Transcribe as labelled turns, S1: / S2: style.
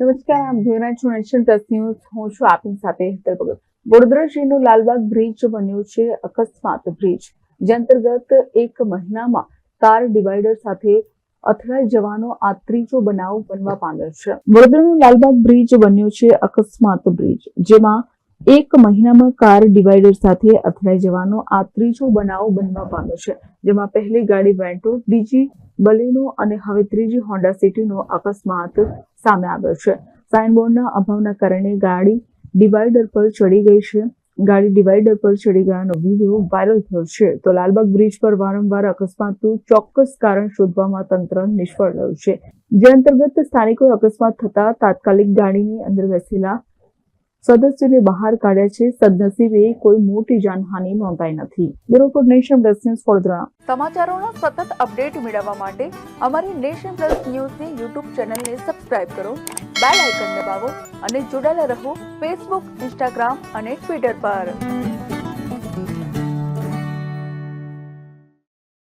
S1: નમસ્કાર આપ જોઈ રહ્યા છો હું છું આપની સાથે હેતલ ભગત. વડોદરા લાલબાગ બ્રિજ બન્યો છે, અકસ્માત બ્રિજ. જે અંતર્ગત એક મહિનામાં કાર ડિવાઈડર સાથે અથડાઈ જવાનો આ ત્રીજો બનાવ બનવા પામ્યો છે. વડોદરાનો લાલબાગ બ્રિજ બન્યો છે, અકસ્માત બ્રિજ, જેમાં એક મહિનામાં કાર ડિવાઈડર સાથે અથડાઈ જવાનો આ ત્રીજો બનાવ બનવા પામ્યો છે, જેમાં પહેલી ગાડી વેન્ટો, બીજી બલેનો અને હવે ત્રીજી હોન્ડા સિટીનો અકસ્માત સામે આવ્યો છે. સાઇનબોર્ડના અભાવના કારણે ગાડી ડિવાઈડર પર ચડી ગઈ છે. ગાડી ડિવાઈડર પર ચડી ગયાનો વીડિયો વાયરલ થયો છે. તો લાલબાગ બ્રિજ પર વારંવાર અકસ્માતનું ચોક્કસ કારણ શોધવામાં તંત્ર નિષ્ફળ રહ્યું છે. જે અંતર્ગત સ્થાનિકોએ અકસ્માત થતા તાત્કાલિક ગાડીની અંદર બેસેલા સદસ્યોને બહાર કાઢ્યા છે. સદનસીબે કોઈ મોટી જાનહાનિ નોંધાઈ નથી. Bureau for Nation Plus News Vadodara.
S2: સમાચારોનો સતત અપડેટ મેળવવા માટે અમારી નેશન પ્લસ ન્યૂઝની યુટ્યુબ ચેનલને સબસ્ક્રાઇબ કરો, બેલ આઇકન દબાવો અને જોડાયેલા રહો ફેસબુક, ઇન્સ્ટાગ્રામ અને ટ્વિટર પર.